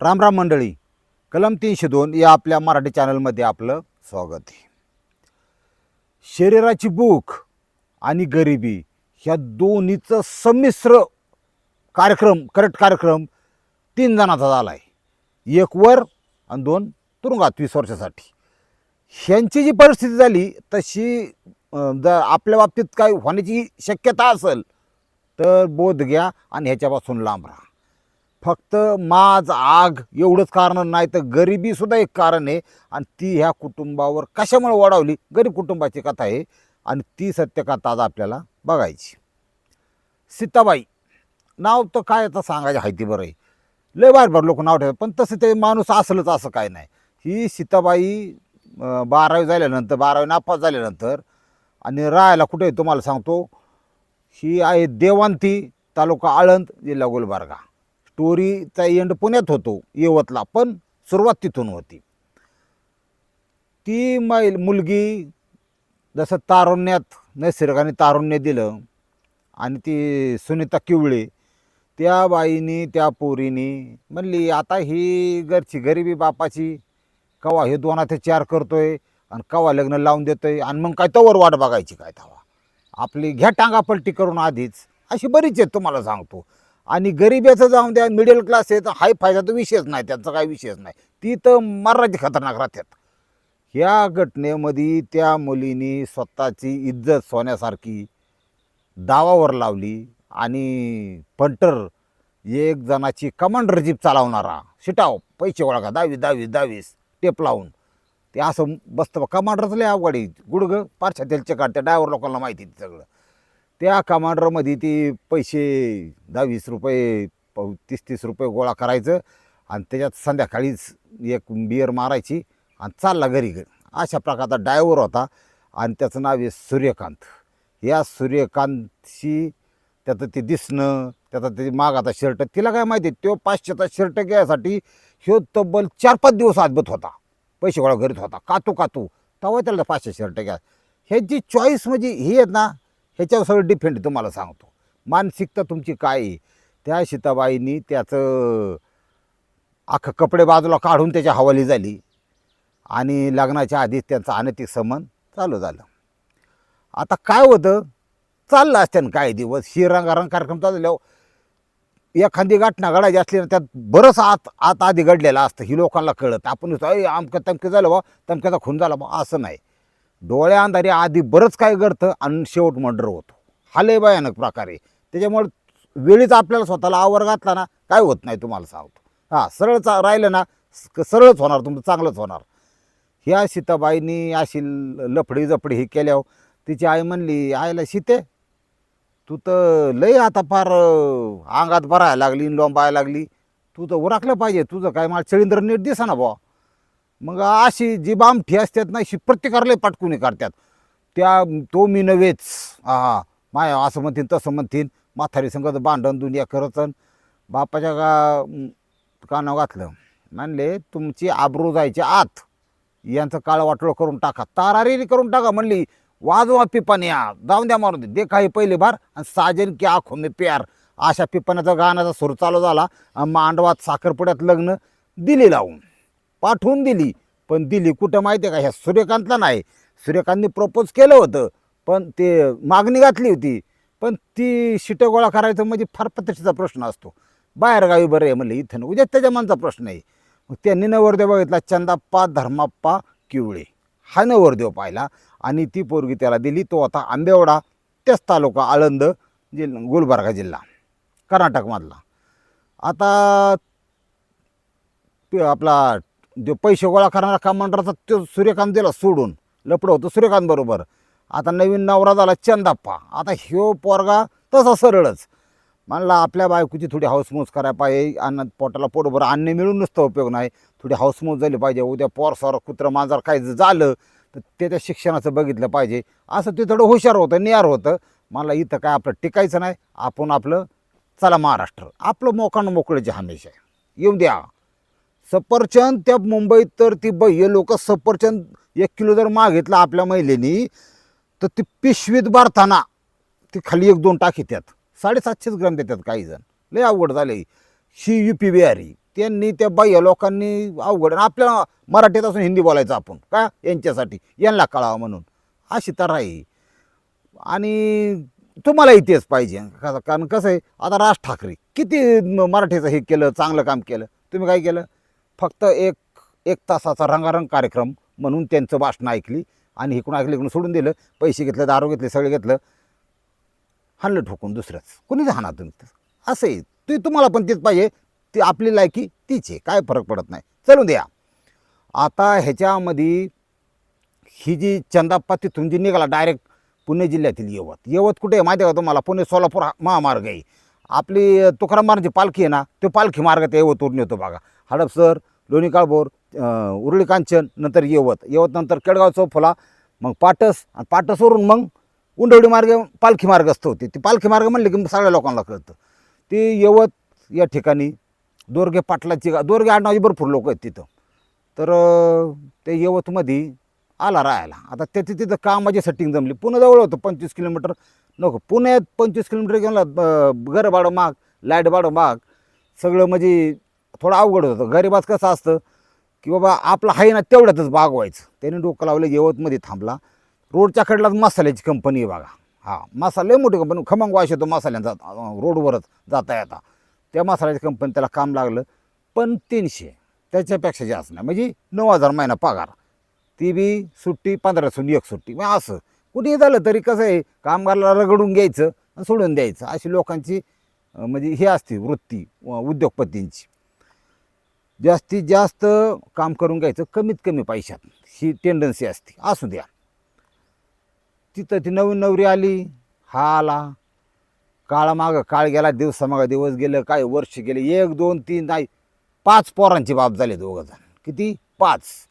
राम राम मंडळी. कलम तीनशे दोन या आपल्या मराठी चॅनलमध्ये आपलं स्वागत आहे. शरीराची भूक आणि गरिबी ह्या दोन्हीचं संमिश्र कार्यक्रम करेक्ट कार्यक्रम तीन जणांचा झाला आहे. एक वर आणि दोन तुरुंगात वीस वर्षासाठी. ह्यांची जी परिस्थिती झाली तशी जर आपल्या बाबतीत काय होण्याची शक्यता असेल तर बोध घ्या आणि ह्याच्यापासून लांब राहा. फक्त माज आग एवढंच कारण नाही तर गरिबीसुद्धा एक कारण आहे. आणि ती ह्या कुटुंबावर कशामुळे ओढावली? गरीब कुटुंबाची कथा आहे. आणि ती सत्यकथा आज आपल्याला बघायची. सीताबाई नाव तर काय आता सांगायचं आहे ती बरं. आहे लय बाहेर बार लोक नाव ठेवतात पण तसं ते माणूस असलंच असं काय नाही. ही सीताबाई बारावी झाल्यानंतर बारावी नापास झाल्यानंतर आणि राहायला कुठे आहे तुम्हाला सांगतो? ही आहे देवांती तालुका आळंद जिल्हा गुलबर्गा. स्टोरीचा एंड पुण्यात होतो यवतला पण सुरुवात तिथून होती. ती मैल मुलगी जसं तारुण्यात नैसर्गाने तारुण्य दिलं आणि ती सुनीता किवळे त्या बाईनी त्या पोरीनी म्हणली आता ही घरची गरिबी बापाची कवा हे दोन हाते चार करतोय आणि कवा लग्न लावून देतोय आणि मग काय तवर वाट बघायची काय तवा आपली घ्या टांगा पलटी करून आधीच. अशी बरीच आहेत तुम्हाला सांगतो. आणि गरिबीचं जाऊन द्या मिडल क्लास आहे तर हाय फायदा तर विषयच नाही त्यांचा काही विषयच नाही. ती तर मराठी खतरनाक राहतात. ह्या घटनेमध्ये त्या मुलीनी स्वतःची इज्जत सोन्यासारखी दावावर लावली आणि पंटर एक जणाची कमांडर जीप चालवणारा शिटाव पैसे ओळखा दहावीस दहावीस दहावीस टेप लावून. ते असं बसतं कमांडरच लय अवघड आहे. गुडगं पारशा तेलचे काढते ड्रायव्हर लोकांना माहिती सगळं. त्या कमांडरमध्ये ती पैसे दहावीस रुपये प- तीस तीस रुपये गोळा करायचं आणि त्याच्यात संध्याकाळीच एक बियर मारायची आणि चालला घरी घरी अशा प्रकारचा डायव्हर होता आणि त्याचं नाव आहे सूर्यकांत. या सूर्यकांतशी त्याचं ते दिसणं त्याचा ते मागाचा शर्ट तिला काय माहिती तो पाचशेचा शर्ट घ्यायसाठी ह्यो तब्बल चार पाच दिवस आजबत होता. पैसे गोळा घरीत होता. कातू कातू तेव्हा त्याला पाचशे शर्ट घ्या. ह्याची चॉईस म्हणजे ही आहेत ना ह्याच्यावर सगळं डिफेंड तुम्हाला सांगतो. मानसिकता तुमची काय आहे? त्या सीताबाईंनी त्याचं अख्खं कपडे बाजूला काढून त्याच्या हवाली झाली. आणि लग्नाच्या आधीच त्यांचा अनैतिक संबंध चालू झालं. आता काय होतं? चाललं असत्यानं काय दिवस. ही रंगारंग कार्यक्रम चालू एखादी घटना घडायची असली ना त्यात बरंच आत आत आधी घडलेलं असतं. ही लोकांना कळत. आपण "अय, अमकं तमकं झालं बा तमक्याचा खून झाला बा असं नाही. डोळ्या अंधारी आधी बरंच काय घडतं आणि शेवट मर्डर होतो. हा लय भयानक प्रकार आहे. त्याच्यामुळे वेळीच आपल्याला स्वतःला आवर घातला ना काय होत नाही तुम्हाला सांगतो. हां सरळ चा राहिलं ना सरळच होणार तुमचं चांगलंच होणार. ह्या सीताबाईंनी अशी ल- लफडी जफडी हे केल्यावर तिची आई म्हणली आईला सीते तू तर लय आता फार अंगात भरायला लागली लोंबायला लागली. तू तर उराकलं पाहिजे. तुझं काय मला चळींद्र नीट दिसा ना बुवा. मग अशी जी बामठी असतात ना अशी प्रत्येकाला लय करतात. त्या तो मी नव्हेच. हा हा माया असं म्हणतीन तसं म्हणतीन. म्हातारी संगत भांडण दुनिया करतन बापाच्या का कानावर घातलं? म्हणले तुमची आबरू जायची आत. यांचं काळ वाटोळ करून टाका. तारारी करून टाका. म्हणली वाजवा पिपाण्या. जाऊन द्या मारून दे. देखा हे पहिले भार आणि साजन की आखो मी प्यार. अशा पिपाण्याचा गाण्याचा सूर चालू झाला. आणि मांडवात साखरपुड्यात लग्न दिले लावून. पाठवून दिली. पण दिली कुठं माहिती आहे का? ह्या सूर्यकांतला नाही. सूर्यकांतनी प्रपोज केलं होतं. पण ते मागणी घातली होती. पण ती शिटं गोळा करायचं म्हणजे फार प्रतिष्ठेचा प्रश्न असतो. बाहेरगावी बरं आहे म्हणलं इथं नाही. उद्या त्याच्या मनाचा प्रश्न आहे. मग त्यांनी नवरदेव बघितला चंदाप्पा धर्माप्पा किवळे. हा नवरदेव पाहिला आणि ती पोरगी त्याला दिली. तो आता आंबेवडा त्याच तालुका आळंद जिल्हा गुलबर्गा जिल्हा कर्नाटकमधला. आता आपला जो पैसे गोळा करणारा कमांडरचा तो सूर्यकांत दिला सोडून. लपडं होतं सूर्यकांत बरोबर. आता नवीन नवरा झाला चंदाप्पा. आता ह्यो पोरगा तसा सरळच. म्हणला आपल्या बायकोची थोडी हाऊसमौज करायला पाहिजे. अन्न पोटाला पोटभर अन्न मिळून नुसतं उपयोग नाही. थोडी हाऊसमौज झाली पाहिजे. उद्या पोर कुत्र कुत्रं मांजर काय जर झालं तर त्याच्या शिक्षणाचं बघितलं पाहिजे. असं ते थोडं हुशार होतं नियार होतं. मला इथं काय आपलं टिकायचं नाही. आपण आपलं चला महाराष्ट्र. आपलं मोकानं मोकळीचे हमेशा येऊ द्या. सफरचंद त्या मुंबईत तर ती बह्य लोक सफरचंद एक किलो जर मागितला आपल्या महिलेनी तर ती पिशवीत भरताना ती खाली एक दोन टाकी त्यात साडेसातशेच ग्राम देतात काही जण. लय अवघड झाले ही. U P Bihari. त्यांनी त्या बाह्य लोकांनी अवघड. आणि मराठीत असून हिंदी बोलायचं आपण. का? यांच्यासाठी. यांना कळावं म्हणून. अशी तर आहे आणि तुम्हाला इतिहास पाहिजे. कारण कसं आहे आता राज ठाकरे किती मराठीचं हे केलं चांगलं काम केलं. तुम्ही काय केलं? फक्त एक एक तासाचा रंगारंग कार्यक्रम म्हणून त्यांचं भाषणं ऐकली आणि इकडून ऐकलं इकडून सोडून दिलं पैसे घेतले दारू घेतले सगळे घेतलं. हाणलं ठोकून दुसऱ्याच. कोणीच हाणा तुम्ही असं आहे. ते तुम्हाला पण तेच पाहिजे. ती आपली लायकी तीच आहे. काय फरक पडत नाही. चलून द्या. आता ह्याच्यामध्ये ही जी चंदाप्पा तिथून जी निघाला डायरेक्ट पुणे जिल्ह्यातील यवत. यवत कुठे आहे माहिती आहे का तुम्हाला? पुणे सोलापूर हा महामार्ग आहे. आपली तुकाराम महाराजची पालखी आहे ना तो पालखी मार्ग त्या यवतवरून येतो बघा. हडपसर लोणी काळभोर उरळी कांचन नंतर यवत. येवत नंतर केडगाव चौफुला मग पाटस आणि पाटसवरून मग उंडवडी मार्ग पालखी मार्ग असतो ते. ती पालखी मार्ग म्हणले की सगळ्या लोकांना कळतं. ती यवत या ठिकाणी दोरगे पाटलाची दोरगे आडनावाची भरपूर लोक आहेत तिथं. तर ते यवतमध्ये आला राहायला. आता त्याची तिथं कामाची सेटिंग जमली. पुणे जवळ होतं पंचवीस किलोमीटर. नको पुण्यात पंचवीस किलोमीटर गेला घर भाडं माग लाइट भाडं माग सगळं म्हणजे थोडं अवघड होतं. गरिबाच कसं असतं की बाबा आपलं आहे ना तेवढ्यातच बागवायचं. त्याने डोकं लावलं यवतमध्ये थांबला. रोडच्या कडेलाच मसाल्याची कंपनी आहे बघा. हां मसाले मोठी कंपनी खमंग वाश येतो मसाल्यांचा रोडवरच जाता येता त्या मसाल्याची कंपनी त्याला काम लागलं. पण तीनशे त्याच्यापेक्षा जास्त नाही. म्हणजे नऊ हजार महिना पगार. ती बी सुट्टी पंधरासून एक सुट्टी. मग असं. कुठेही झालं तरी कसं आहे कामगाराला रगडून घ्यायचं आणि सोडून द्यायचं. अशी लोकांची म्हणजे हे असते वृत्ती व उद्योगपतींची. जास्तीत जास्त काम करून घ्यायचं कमीत कमी पैशात. ही टेंडन्सी असते. असू द्या. तिथं ती नवीन नवरी आली हा आला. काळा मागं काळ गेला दिवसामागं दिवस गेलं काय वर्ष गेले एक दोन तीन नाही पाच पोरांची बाप झाले दोघं जण. किती? पाच.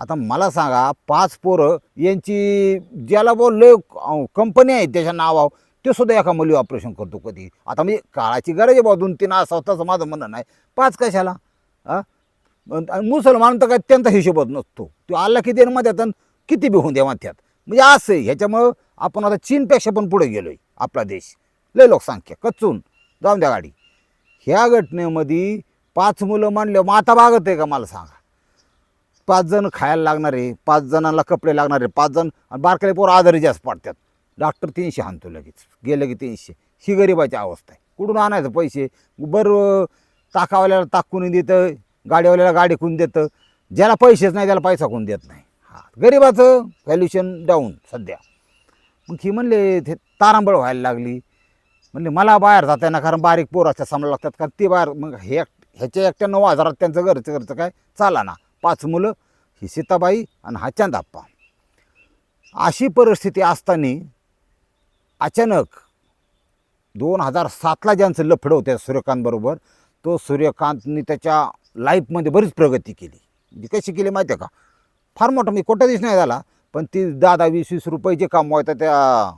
आता मला सांगा पाच पोरं यांची ज्याला बोलले कंपनी आहे त्याच्या नावावर ते सुद्धा एका मुली ऑपरेशन करतो कधी. आता म्हणजे काळाची गरज आहे बा दोन तीन असं तसं माझं म्हणणं नाही. पाच कशाला? हा आणि मुसलमान तर काय त्यांचा हिशोबच नसतो. तो आला किती आणि मध्यात आणि किती बिहून द्या माथ्यात म्हणजे असं आहे ह्याच्यामुळं आपण आता चीनपेक्षा पण पुढे गेलो आहे आपला देश. लय लोकसंख्या कचून जाऊन द्या गाडी. ह्या घटनेमध्ये पाच मुलं मानले मग आता बागत आहे का मला सांगा? पाच जण खायला लागणारे पाच जणांना कपडे लागणारे पाच जण आणि बारकाले पोरं आजारी जास्त पडतात. डॉक्टर तीनशे आणतो लगेच गेलं की तीनशे. ही गरिबाची अवस्था आहे. कुठून आणायचं पैसे? बरं ताकावाल्याला ताकून देतं गाडीवाल्याला गाडी कोण देतं. ज्याला पैसेच नाही त्याला पैसा कोण देत नाही. हा गरिबाचं व्हॅल्युशन डाऊन सध्या. मग ही म्हणले ते तारांबळ व्हायला लागली. म्हणले मला बाहेर जाता येणार कारण बारीक पोराच्या सांभाळ लागतात. कारण ते बाहेर मग हे ह्याच्या एकट्या नऊ हजारात त्यांचं घरचं घरचं काय? चाला ना पाच मुलं ही सीताबाई आणि हा चांदाप्पा. अशी परिस्थिती असताना अचानक दोन हजार सातला ज्यांचं लफडं होतं सूर्यकांतबरोबर तो सूर्यकांतनी त्याच्या लाईफमध्ये बरीच प्रगती केली. म्हणजे कशी केली माहिती आहे का? फार मोठा म्हणजे मी कोट्याधीश नाही झाला पण ती दहा दहा वीस वीस रुपये काम व्हायचं त्या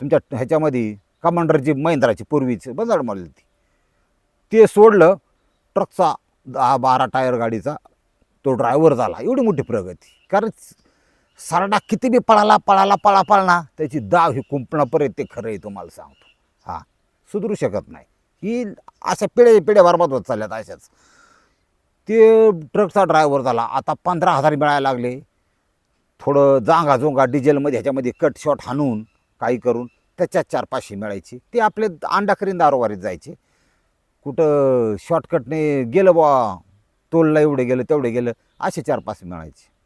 तुमच्या ह्याच्यामध्ये कमांडरची महिंद्राची पूर्वीची बंजाड मारली ती ते सोडलं ट्रकचा दहा बारा टायर गाडीचा तो ड्रायव्हर झाला. एवढी मोठी प्रगती. कारण सरडा किती बी पळाला पळाला पळा पळणा त्याची दाव ही कुंपणापर्यंत ते खरं आहे तुम्हाला सांगतो. हां. सुधरू शकत नाही. ही अशा पिढ्या पिढ्या बरबाद होत चालल्यात अशाच. ते ट्रकचा ड्रायव्हर झाला. आता पंधरा हजार मिळायला लागले. थोडं जांगा जोंगा डिझेलमध्ये ह्याच्यामध्ये कट शॉट हाणून काही करून त्याच्यात चार पाचशे मिळायची. ते आपले अंडा करीन दारोवारीत जायचे. कुठं शॉर्टकटने गेलं बा तोलला एवढे गेलं तेवढे गेलं असे चार पाच मिळायचे.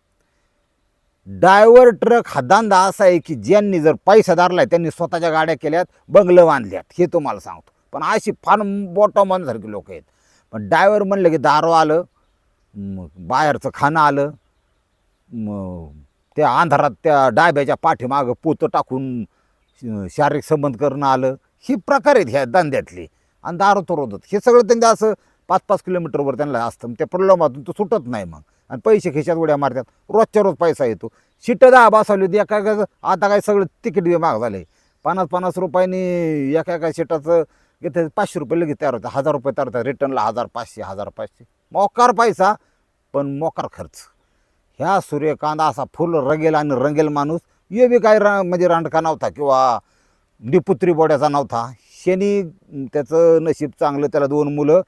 डायव्हर ट्रक हा धंदा असा आहे की ज्यांनी जर पैसा धरलाय त्यांनी स्वतःच्या गाड्या केल्यात बंगलं बांधल्यात हे तुम्हाला सांगतो. पण अशी फार बॉटॉमसारखी लोक आहेत. पण डायव्हर म्हणलं की दारू आलं मग बाहेरचं खाणं आलं मग त्या अंधारात त्या डाब्याच्या पाठीमागं पोतं टाकून श- शारीरिक संबंध करणं आलं ही प्रकार आहेत ह्या धंद्यातले. आणि दारू तो हे सगळं त्यांनी असं पाच पाच किलोमीटरवर त्यांना असतं. त्या प्रलोभातून तो सुटत नाही मग. आणि पैसे खिशात उड्या मारतात. रोजच्या रोज पैसा येतो. शिटं दहा बसवली होती. एका एका आता काय सगळं तिकीट माग झाले पन्नास पन्नास रुपयानी एका एका शिटाचं घेते पाचशे रुपये लगेच तयार होतं हजार रुपये तयार होतात. रिटर्नला हजार पाचशे हजार पाचशे. मोकार पैसा पण मोकार खर्च. ह्या सूर्यकांत असा फुल रंगेल आणि रंगेल माणूस. ये बी काय रा म्हणजे रांडका नव्हता किंवा निपुत्री बोड्याचा नव्हता. शनी त्याचं नशीब चांगलं त्याला दोन मुलं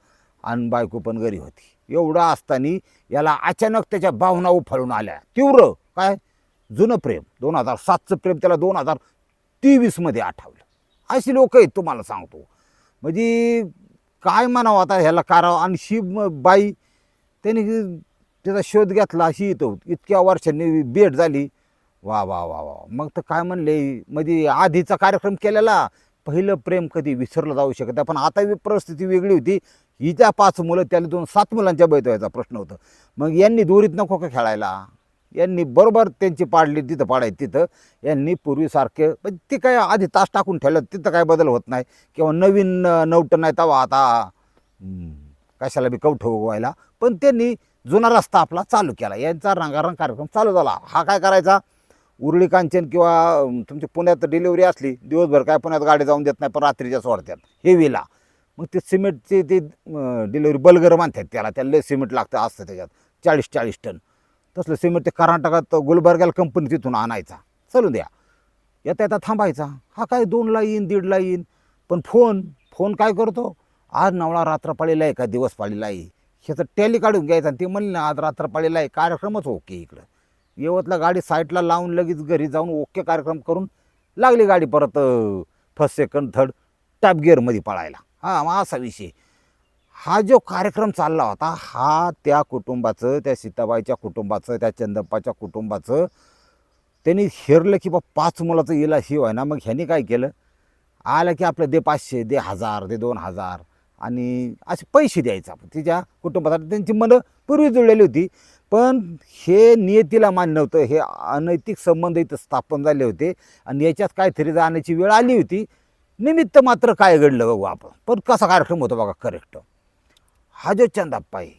आणि बायको पण घरी होती. एवढं असताना याला अचानक त्याच्या भावना उफाळून आल्या. तीव्र. काय? जुनं प्रेम. दोन हजार सातचं प्रेम त्याला दोन हजार तेवीसमध्ये आठवलं. अशी लोक आहेत तुम्हाला सांगतो. म्हणजे काय म्हणावं आता ह्याला कारावं आणि शी बाई त्याने त्याचा शोध घेतला अशी येतो इतक्या वर्षांनी भेट झाली. वा वा वा वा. मग तर काय म्हणले? म्हणजे आधीचा कार्यक्रम केलेला. पहिलं प्रेम कधी विसरलं जाऊ शकत पण आता परिस्थिती वेगळी होती. हिच्या पाच मुलं त्याला दोन सात मुलांच्या बैत व्हायचा प्रश्न होता. मग यांनी दोरीत नको का खेळायला? यांनी बरोबर त्यांची पाडली तिथं पाडायची तिथं. यांनी पूर्वीसारखे पण ते काय आधी तास टाकून ठेवलं तिथं काय बदल होत नाही. किंवा नवीन नवटं नाही तवा आता. कशाला बी कवठं उगवायला पण त्यांनी जुना रस्ता आपला चालू केला. यांचा रंगारंग कार्यक्रम चालू झाला. हा काय करायचा? उरळी कांचन किंवा तुमची पुण्यात डिलिव्हरी असली दिवसभर काय पुण्यात गाडी जाऊन देत नाही पण रात्रीच्या सोडतात हेवीला मग ते सिमेंटचे ते डिलेवरी बलगर मानतात त्याला. त्याला लय सिमेंट लागतं असतं त्याच्यात. चाळीस चाळीस टन. तसलं सिमेंट ते कर्नाटकात गुलबर्ग्याला कंपनी तिथून आणायचा. चालू द्या. येता येता थांबायचा. हा काय दोनला येईन दीडला येईन पण फोन फोन काय करतो? आज नवळा रात्रपाळीला आहे का? दिवस पाळीला आहे. ह्याचं टॅली काढून घ्यायचा आणि ते म्हणले ना आज रात्रपाळीला आहे. कार्यक्रमच ओके इकडं. येवतला गाडी साईडला लावून लगेच घरी जाऊन ओके कार्यक्रम करून लागली गाडी परत फर्स्ट सेकंड थर्ड टॅप गिअरमध्ये पळायला. हां मग असा विषय. हा जो कार्यक्रम चालला होता हा त्या कुटुंबाचं त्या सीताबाईच्या कुटुंबाचं त्या चंदप्पाच्या कुटुंबाचं त्यांनी हेरलं की बा पाच मुलाचं इला शिव आहे ना मग ह्यांनी काय केलं? आलं की आपलं दे पाचशे दे हजार दे दोन हजार आणि असे पैसे द्यायचे आपण. तिच्या कुटुंबासाठी त्यांची मनं पूर्वी जुळलेली होती पण हे नियतीला मान्य नव्हतं हे अनैतिक संबंध इथं स्थापन झाले होते आणि याच्यात काहीतरी जाण्याची वेळ आली होती निमित्त मात्र काय घडलं बघू आपण. पण कसा कार्यक्रम होतो बघा करेक्ट हा जो चंदाप्पा आहे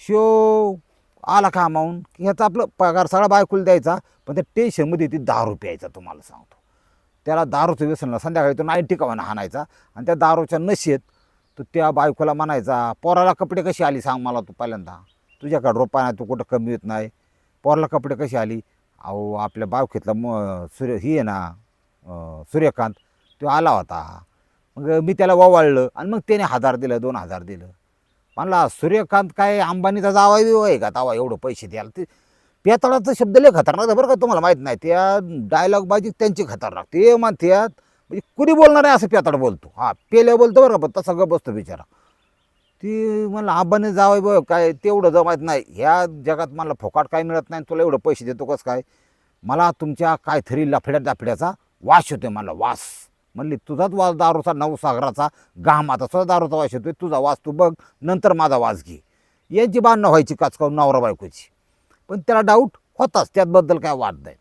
शो आला कामावून की ह्याचा आपलं पगार सगळा बायकोला द्यायचा पण त्या टेन्शनमध्ये ती दारू प्यायचा तुम्हाला सांगतो. त्याला दारूचं व्यसनला संध्याकाळी तो नाईन्टी कवानं हाणायचा आणि त्या दारूच्या नशेत तो त्या बायकोला म्हणायचा पोराला कपडे कशी आली सांग मला तू पहिल्यांदा. तुझ्याकडं रोपा नाही तू कुठं कमी येत नाही. पोराला कपडे कशी आली? अहो आपल्या बायकेतला म सूर्य ही आहे ना सूर्यकांत. तो आला होता. मग मी त्याला ओवाळलं आणि मग त्याने हजार दिलं दोन हजार दिलं. म्हणला सूर्यकांत काय अंबानीचा जावा बिवा आहे का? तावा एवढं पैसे द्यायला ते. पेताळाचं शब्द लय खतरनाक बरं का तुम्हाला माहीत नाही. त्या डायलॉग बाजी त्यांची खतरनाक. ते म्हणतात म्हणजे कुणी बोलणार आहे असं पेताळ बोलतो. हा पेल्या बोलतो बरं का पण तसा गप बसतो बिचारा. ती मला आबाने जावं बघ काय तेवढं जमायत नाही ह्या जगात मला फोकाट काय मिळत नाही तुला एवढं पैसे देतो कसं काय? मला तुमच्या काहीतरी लफड्या दाफड्याचा वास येतोय मला वास. म्हणली तुझाच वास दारूचा नवसागराचा घामाचा सुद्धा दारूचा वास येतोय तुझा वास तू बघ नंतर माझा वास घे. यांची बांधणं व्हायची काचकावून नवरा बायकोची. पण त्याला डाऊट होताच त्याबद्दल काय वाद नाही.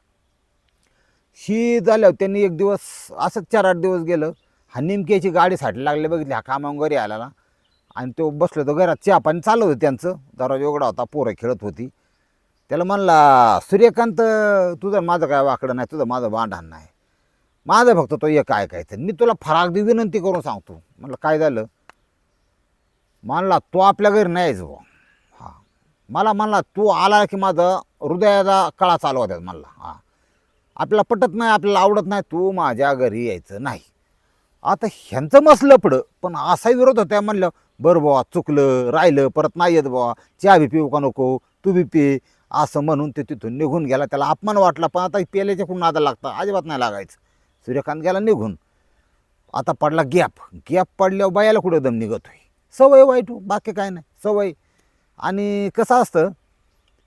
शी झाल्यावर त्यांनी एक दिवस असंच चार आठ दिवस गेलं हा नेमक्याची गाडी साठी लागली बघितली हा कामावून घरी आला ना. आणि तो बसलो तो घरात चहा पाणी चालू होतं त्यांचं दरवाजा एवढा होता पोरं खेळत होती. त्याला म्हणला सूर्यकांत तुझं माझं काय वाकडं नाही तुझं माझं भांडण नाही. माझं फक्त तो एक ऐकायचं. मी तुला फरागदी विनंती करून सांगतो. म्हणलं काय झालं? मानला तो आपल्या घरी नाही यायचं बुवा. हां. मला म्हणला तू आला की माझं हृदयाचा कळा चालू होत्यात म्हणला हां. आपल्याला पटत नाही आपल्याला आवडत नाही तू माझ्या घरी यायचं नाही. आता ह्यांचं मसलं पडं पण असा विरोध होता. म्हणलं बरं बाबा चुकलं राहिलं परत नाही येत बाबा चहा बी पिऊ का नको? तू बी पे. असं म्हणून ते तिथून निघून गेला. त्याला अपमान वाटला पण आता पेल्याच्या कुठून नादा लागता. अजिबात नाही लागायचं. सूर्यकांत गेला निघून. आता पडला गॅप. गॅप पडल्यावर बायाला कुठं दम निघतोय? सवय वाईट बाकी काय नाही. सवय. आणि कसं असतं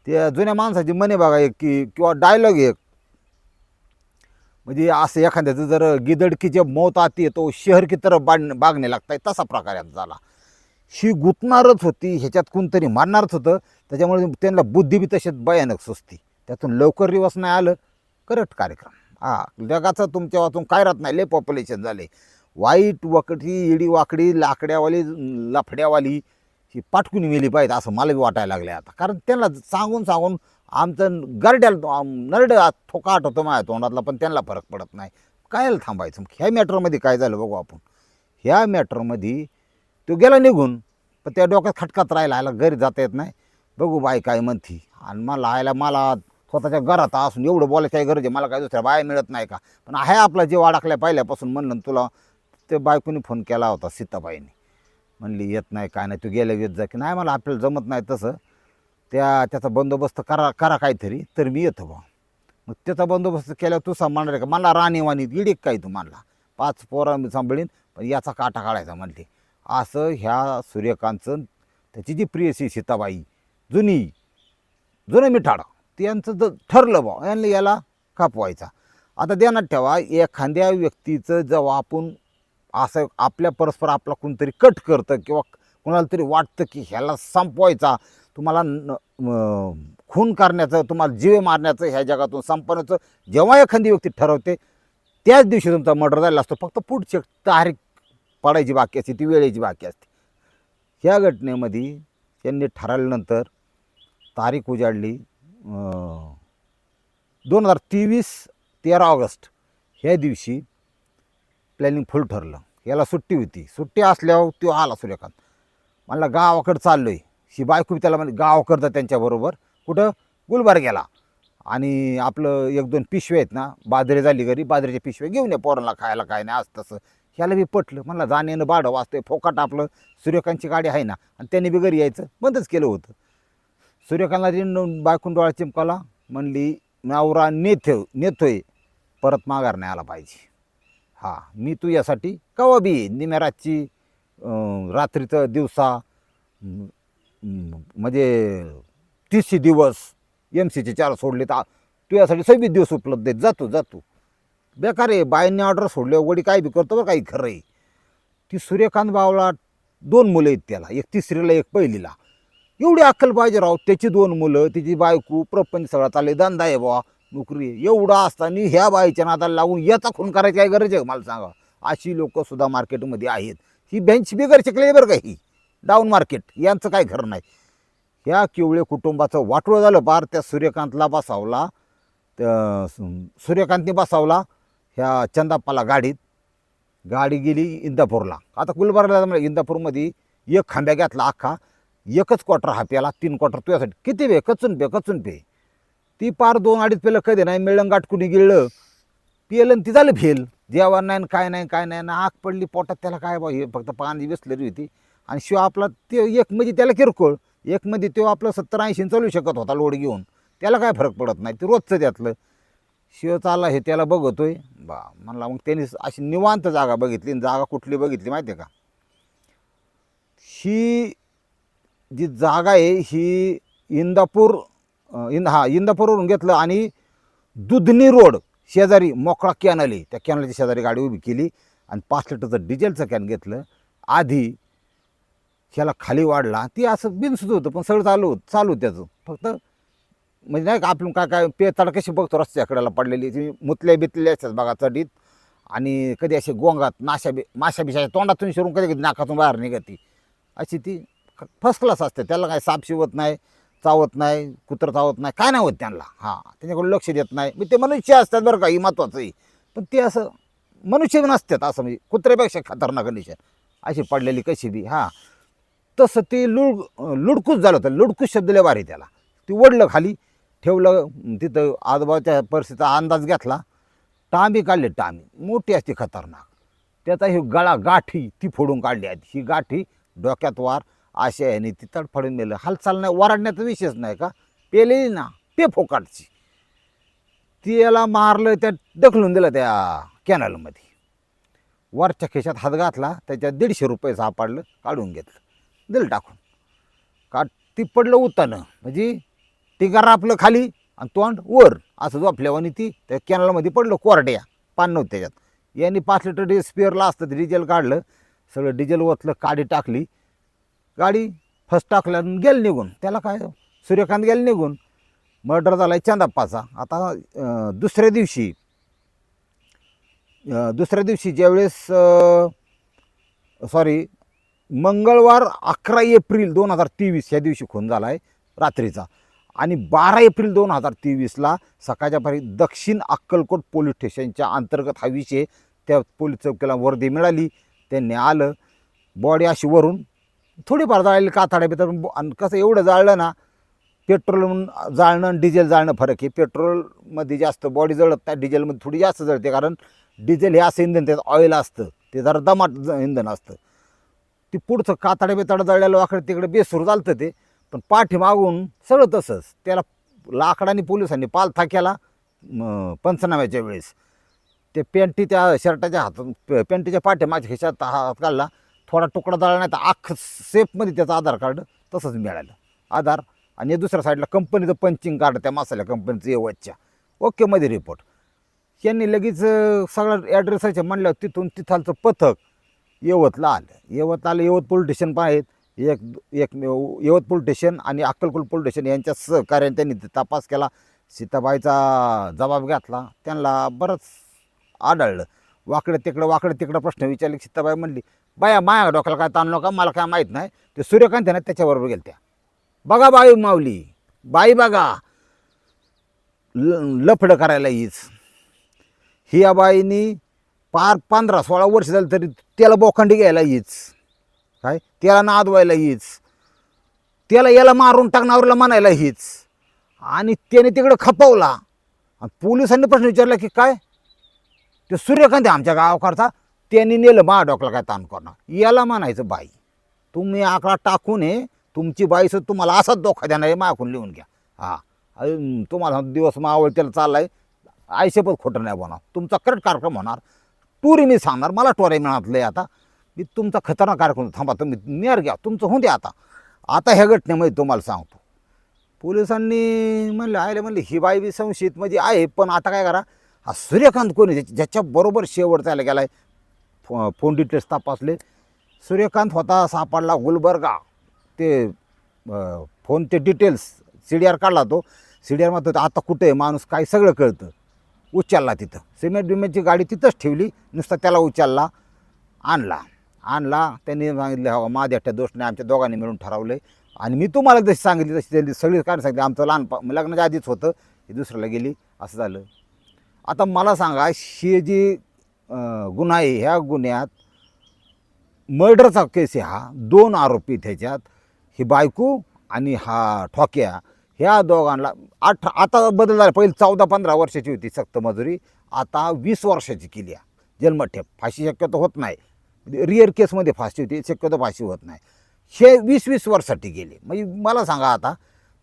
त्या जुन्या माणसाची मने बघा एक की किंवा डायलॉग एक. म्हणजे असं एखाद्याचं जर गिदडकीचे मौत आती तो शहर की तरफ बाग बागणे लागताय तसा प्रकार यात झाला. शी गुतणारच होती ह्याच्यात कोणतरी मारणारच होतं त्याच्यामुळे त्यांना बुद्धी बी तशीच भयानक सुचती. त्यातून लवकर रिवर्स नाही आलं करेक्ट कार्यक्रम. हा जगाचं तुमच्या वाचून काय राहत नाही लय पॉप्युलेशन झाले. वाईट वकटी इडी वाकडी लाकड्यावाली लफड्यावाली ही पाठकून मेली पाहिजे असं मला बी वाटायला लागलं आता. कारण त्यांना सांगून सांगून आमचं गरड्याला नरड थोका आठवतो माझ्या तोंडातला पण त्यांना फरक पडत नाही. कायला थांबायचं? मग ह्या मॅटरमध्ये काय झालं बघू आपण. ह्या मॅटरमध्ये तो गेला निघून पण त्या डोक्यात खटकात राहिला आयला घरी जाता येत नाही. बघू बाई काय म्हणती. आणि मला आयला मला स्वतःच्या घरात असून एवढं बोलायचं काही गरज आहे मला काय दुसऱ्या बाया मिळत नाही का? पण आहे आपला जीव अडकल्या पहिल्यापासून म्हणलं तुला ते बायकोनी फोन केला होता सीताबाईने. म्हणली येत नाही काय नाही तू गेल्या येत जा की नाही मला आपल्याला जमत नाही तसं. त्या त्याचा बंदोबस्त करा करा काहीतरी तर मी येतो बा मग त्याचा बंदोबस्त केल्यावर तू सांभाळणार आहे का? मला राणीवाणी इडीक काय तू मानला पाच पोरं मी सांभाळीन पण याचा काटा काढायचा म्हणली. असं ह्या सूर्यकांतचं त्याची जी प्रियसी सीताबाई जुनी जुनं मिठाडा. त्यांचं जर ठरलं बा यांना याला कापवायचा आता ध्यानात ठेवा एखाद्या व्यक्तीचं जेव्हा आपण असं आपल्या परस्पर आपला कोणतरी कट करतं किंवा कोणाला तरी वाटतं की ह्याला संपवायचा तुम्हाला न- खून करण्याचं तुम्हाला जीवे मारण्याचं ह्या जगातून संपवण्याचं जेव्हा एखादी व्यक्ती ठरवते त्याच दिवशी तुमचा मर्डर झालेला असतो. फक्त पुढची तारीख पडायची बाकी असते ती वेळेची बाकी असते. ह्या घटनेमध्ये त्यांनी ठरवल्यानंतर तारीख उजाडली दोन हजार तेवीस तेरा ऑगस्ट ह्या दिवशी प्लॅनिंग फुल ठरलं. याला सुट्टी होती. सुट्टी असल्यावर तो आला सूर्यकांत. म्हणला गावाकडं चाललो आहे ही बायको त्याला म्हणजे गावाकडं त्यांच्याबरोबर कुठं? गुलबर्ग गेला. आणि आपलं एक दोन पिशवे आहेत ना बाजरी झाली घरी बाजरीचे पिशवे घेऊन या पोरांना खायला काय नाही आज तसं. ह्याला बी पटलं. म्हणला जाण्यानं बाडं भाडं वाचतंय फोकाट आपलं. सूर्यकांतची गाडी आहे ना. आणि त्यांनी बी घरी यायचं. बंदच केलं होतं. सूर्यकांतला रिन बायकून डोळा चिमकाला म्हणली नवरा नेतो नेतोय परत माघार नाही आला पाहिजे. हा मी तू यासाठी कवा बी निम्या रातची रात्रीचं दिवसा म्हणजे तीसशे दिवस एम सीचे चार सोडले तर तू यासाठी सव्वीस दिवस उपलब्ध आहेत. जातो जातो बेकार आहे बायांनी ऑर्डर सोडले वडी काय बी करतो बरं काही खरं आहे. ती सूर्यकांत बावला दोन मुलं आहेत त्याला. एक तिसरीला एक पहिलीला. एवढी अक्कल पाहिजे राव. त्याची दोन मुलं तिची बायको प्रपंच सगळा चालले धंदा आहे बुवा नोकरी आहे. एवढा असताना ह्या बाईच्या नादाला लागून याचा खून करायची काय गरज आहे मला सांगा. अशी लोकंसुद्धा मार्केटमध्ये आहेत. ही बेंच बिगर शिकले बरं का ही? डाऊन मार्केट यांचं काय खरं नाही. ह्या किवळे कुटुंबाचं वाटोळं झालं पार. त्या सूर्यकांतला बसावला. त्या सूर्यकांतने बसावला. ह्या चंदाप्पाला गाडीत. गाडी गेली इंदापूरला. आता गुलबर्गाला म्हणजे इंदापूरमध्ये एक खांब्या घातला अख्खा. एकच क्वार्टर हा प्याला तीन क्वार्टर तुझ्यासाठी. किती पे कचून पे कचून पे. ती पार दोन अडीच पेलं कधी नाही मिळलं गाठकुनी गिळलं. पिलं आणि ती झालं फेल. जेवण नाही काय नाही काय नाही ना आग पडली पोटात त्याला काय बा हे फक्त पाणी बसलेली होती. आणि शिव आपला ते एक म्हणजे त्याला किरकोळ. एक मध्ये तो आपलं सत्तर ऐंशी चालू शकत होता लोड घेऊन. त्याला काय फरक पडत नाही ते रोजचं त्यातलं. शिव चालला हे त्याला बघतोय. बा म्हणला मग त्यांनी अशी निवांत जागा बघितली आणि जागा कुठली बघितली माहिती आहे का? ही जी जागा आहे ही इंदापूर इंद हा इंदापूरवरून घेतलं आणि दुधनी रोड शेजारी मोकळा कॅन आली त्या कॅनलच्या शेजारी गाडी उभी केली आणि पाच लिटरचं डिझेलचं कॅन घेतलं. आधी ह्याला खाली वाढला. ती असं बिनसुद्धा होतं पण सगळं चालू होतं चालू त्याचं. फक्त म्हणजे नाही का आपण काय काय पे तडकशी बघतो रस्त्याकड्याला पडलेली ती मुतल्या बितल्या असतात बघा चढीत. आणि कधी असे गोंगात नाशा बी माशा बिशाच्या तोंडातून शिरून कधी कधी नाकातून बाहेर निघती. अशी ती फर्स्ट क्लास असते. त्याला काय साप शिवत नाही चावत नाही कुत्रं चावत नाही काय नाही होत त्यांना. हां त्यांच्याकडे लक्ष देत नाही. मी ते मनुष्य असतात बरं का ही महत्त्वाचं आहे. पण ते असं मनुष्य नसतात असं म्हणजे कुत्र्यापेक्षा खतरनाक कंडिशन अशी पडलेली कशी बी हां. तसं ते लुड लुडकूस झालं होतं. लुडकूस शब्द लय भारी त्याला. ते ओढलं खाली ठेवलं तिथं आजोबाच्या परिस्थितीचा अंदाज घेतला. टांबी काढली टांबी. मोठी असते खतरनाक. त्याचा ही गळा गाठी ती फोडून काढली आहे ही गाठी डोक्यात वार अशी आहे आणि ती तडफडून मेलं. हालचाल नाही वराडण्याचा विषयच नाही का? पेलेली ना पे फोकाटची. ती याला मारलं त्या ढकलून दिलं त्या कॅनलमध्ये. वरच्या खिशात हात घातला त्याच्यात दीडशे रुपये सापडलं काढून घेतलं. दिलं टाकून. का ती पडलं उतानं म्हणजे ती आपलं खाली आणि तोंड वर असं झोपल्यावानी ती त्या कॅनलमध्ये पडलं कोरड्या पान नव्हतं त्याच्यात. यांनी पाच लिटर डिस्पिअरला असतं ते डिझेल काढलं. सगळं डिझेल ओतलं काडी टाकली. गाडी फर्स्ट टाकल्या आणि गेलं निघून. त्याला काय सूर्यकांत गेलं निघून. मर्डर झाला आहे चांदाप्पाचा. आता दुसऱ्या दिवशी दुसऱ्या दिवशी ज्यावेळेस सॉरी मंगळवार अकरा एप्रिल दोन हजार तेवीस या दिवशी खून झाला आहे रात्रीचा. आणि बारा एप्रिल दोन हजार तेवीसला सकाळच्या पारी दक्षिण अक्कलकोट पोलीस स्टेशनच्या अंतर्गत हा विषय त्या पोलीस चौकीला वर्दी मिळाली. त्यांनी आलं. बॉडी अशी वरून थोडीफार जाळली काथाड्या बितर आणि कसं एवढं जाळलं ना पेट्रोल जाळणं आणि डिझेल जाळणं फरक आहे. पेट्रोलमध्ये जास्त बॉडी जळत नाही डिझेलमध्ये थोडी जास्त जळते कारण डिझेल हे असं इंधन त्यात ऑइल असतं. ते जरा दमाट इंधन असतं. ती पुढचं कातड्या बिताडं जळलेलं वाकडे तिकडे बेसूर चालतं ते. पण पाठीमागून सगळं तसंच. त्याला लाकडाने पोलिसांनी पालथा केला पंचनाम्याच्या वेळेस. ते पेंटी त्या शर्टाच्या हातून पे- पेंटीच्या पाठीमागच्या खिशात हात काढला थोडा तुकडा दळला नाही तर अख्खं सेफमध्ये त्याचं आधार कार्ड तसंच मिळालं. आधार आणि दुसऱ्या साईडला कंपनीचं पंचिंग कार्ड त्या मसाल्या कंपनीचं येवतच्या ओकेमध्ये रिपोर्ट यांनी लगेच सगळा ॲड्रेस ॲड्रेसाचे म्हणल्यावर तिथून तिथालचं पथक यवतला आलं. यवत आलं यवत पोलीस स्टेशन पण आहेत. एक एक यवत पोलीस स्टेशन आणि अक्कलकोट पोलीस स्टेशन यांच्या सहकार्याने त्यांनी तपास केला. सीताबाईचा जबाब घातला. त्यांना बरंच आढळलं. वाकडं तिकडं वाकडं तिकडं प्रश्न विचारले. सीताबाई म्हणली बाया माया डोक्याला काय ताण नका मला काय माहीत नाही. ते सूर्यकांत ना त्याच्याबरोबर गेल्या त्या बघा बाई माऊली बाई बघा ल लफडं करायला हीच. ही या बाईनी पार पंधरा सोळा वर्ष झाली तरी त्याला बोखंडी घ्यायला हीच. काय? त्याला नादवायला हीच. त्याला याला मारून टाकणावरला म्हणायला हीच. आणि त्याने तिकडं खपवला. आणि पोलिसांनी प्रश्न विचारला की काय? ते सूर्यकांत आहे आमच्या गावाकडचा त्यांनी नेलं मा डोकला काय ताण करणार याला म्हणायचं बाई तुम्ही आकडा टाकून ये तुमची बाईचं तुम्हाला असाच धोका देणार आहे मागून लिहून घ्या. हां तुम्हाला दिवस मावळ त्याला चाललाय आयशेपत खोटं नाही बोलणार. तुमचा करेक्ट कार्यक्रम होणार. टुरी मी सांगणार मला टोरे मिळालं आता. मी तुमचा खतरनाक कार्यक्रम थांबा तुम्ही नेर घ्या तुमचं होऊन द्या आता. आता ह्या घटनेमध्ये तुम्हाला सांगतो. पोलिसांनी म्हणलं आयले म्हणले ही बाई बी संशयित म्हणजे आहे पण आता काय करा हा सूर्यकांत कोणी ज्याच्या- ज्याच्याबरोबर शेवट त्याला गेला आहे फो फोन डिटेल्स तपासले. सूर्यकांत होता सापडला गुलबर्गा. ते फोनचे डिटेल्स सी डी आर काढला तो. सी डी आर म्हणतो आता कुठे आहे? माणूस काय सगळं कळतं. उचलला तिथं. सिमेंट बिमेंटची गाडी तिथंच ठेवली. नुसता त्याला उचलला आणला. आणला त्यांनी सांगितलं हो माझ्या दोष नाही आमच्या दोघांनी मिळून ठरवले आणि मी तुम्हाला जशी सांगितली तशी त्यांनी सगळी कारण सांगितली. आमचं लहान लग्नाच्या आधीच होतं. हे दुसऱ्याला गेली. असं झालं. आता मला सांगा ही जी गुन्हा आहे ह्या गुन्ह्यात मर्डरचा केस आहे हा. दोन आरोपी त्याच्यात ही बायको आणि हा ठोक्या. ह्या दोघांना आठ आता बदल झाला. पहिले चौदा पंधरा वर्षाची होती सक्त मजुरी. आता वीस वर्षाची केली आहे. जन्मठेप. फाशी शक्यतो होत नाही. रिअर केसमध्ये फाशी होती. शक्यतो फाशी होत नाही. हे वीस वीस वर्षासाठी गेले. म्हणजे मला सांगा आता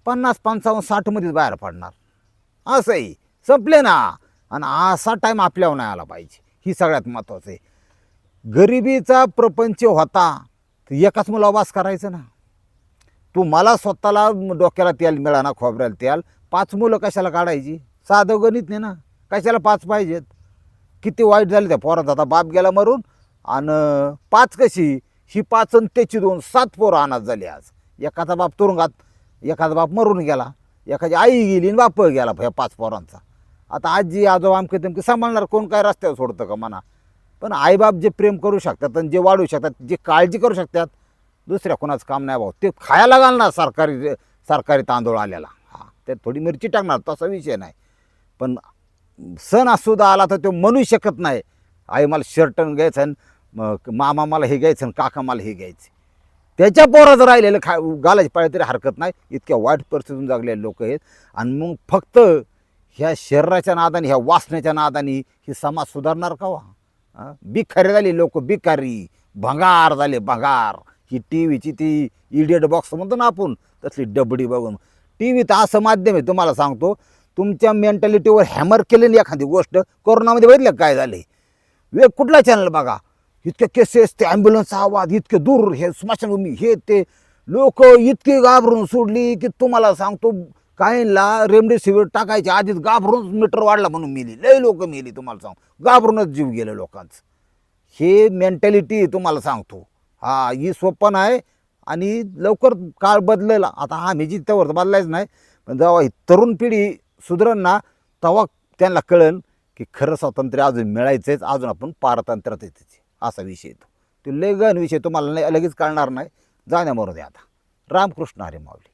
पन्नास पंचावन्न साठमध्येच बाहेर पडणार. असंही संपले ना. आणि असा टाईम आपल्यावर नाही आला पाहिजे. ही सगळ्यात महत्त्वाचं आहे. गरिबीचा प्रपंच होता तर एकाच मुला वास करायचं ना. तू मला स्वतःला डोक्याला तेल मिळाना खोबऱ्याला तेल. पाच मुलं कशाला काढायची? साधं गणित नाही ना. कशाला पाच पाहिजेत? किती वाईट झाली त्या पोरात. आता बाप गेला मरून आणि पाच कशी? ही पाच आणि त्याची दोन सात पोरं अनाथ झाली आज. एखादा बाप तुरुंगात एखादा बाप मरून गेला. एखादी आई गेली आणि बाप गेला ह्या पाच पोरांचा. आता आजी आजोबा आमके तेमके सांभाळणार कोण काय रस्त्यावर सोडतं का म्हणा? पण आईबाप जे प्रेम करू शकतात आणि जे वाढवू शकतात जे काळजी करू शकतात दुसऱ्या कोणाचं काम नाही भाऊ. ते खायला घालणार सरकारी सरकारी तांदूळ आलेला हा त्यात थोडी मिरची टाकणार तसा विषय नाही. पण सण असुद्धा आला तर तो म्हणू शकत नाही. आई मला शर्टन घ्यायचं आणि मग मामा मला हे घ्यायचं आणि काका मला हे घ्यायचे. त्याच्या पोराचं राहिलेलं खा घालायची पाहिजे तरी हरकत नाही. इतक्या वाईट परिस्थितीतून जगलेले लोक आहेत. आणि मग फक्त ह्या शरीराच्या नादाने ह्या वासण्याच्या नादाने ही समाज सुधारणार का वा हा? झाली लोक भिकारी भंगार झाले भंगार. ही टी व्हीची ती इडियट बॉक्स म्हणतो ना आपण तसली डबडी बघून. टी व्ही तर असं माध्यम आहे तुम्हाला सांगतो तुमच्या मेंटॅलिटीवर हॅमर केलेली एखादी गोष्ट कोरोनामध्ये बघितलं काय झाले वेग कुठला चॅनल बघा? इतके केसेस ते ॲम्ब्युलन्सचा आवाज इतके दूर हे स्मशानभूमी हे ते. लोक इतकी घाबरून सोडली की तुम्हाला सांगतो काहींना रेमडेसिवीर टाकायचे आधीच घाबरून मीटर वाढला म्हणून मेली. लय लोक मेली तुम्हाला सांग. घाबरूनच जीव गेलं लोकांचं. हे मेंटॅलिटी तुम्हाला सांगतो. हा ही स्वप्न आहे आणि लवकर काळ बदलेला. आता आम्ही जी त्यावर बदलायच नाही पण जेव्हा ही तरुण पिढी सुधरण ना तेव्हा त्यांना कळेल की खरं स्वातंत्र्य अजून मिळायचंच अजून आपण पारतंत्र्यात येते असा विषय येतो तो लय गहन विषय तुम्हाला नाही लगेच कळणार नाही. जाण्याबरोबर आता. रामकृष्ण हरे माऊली.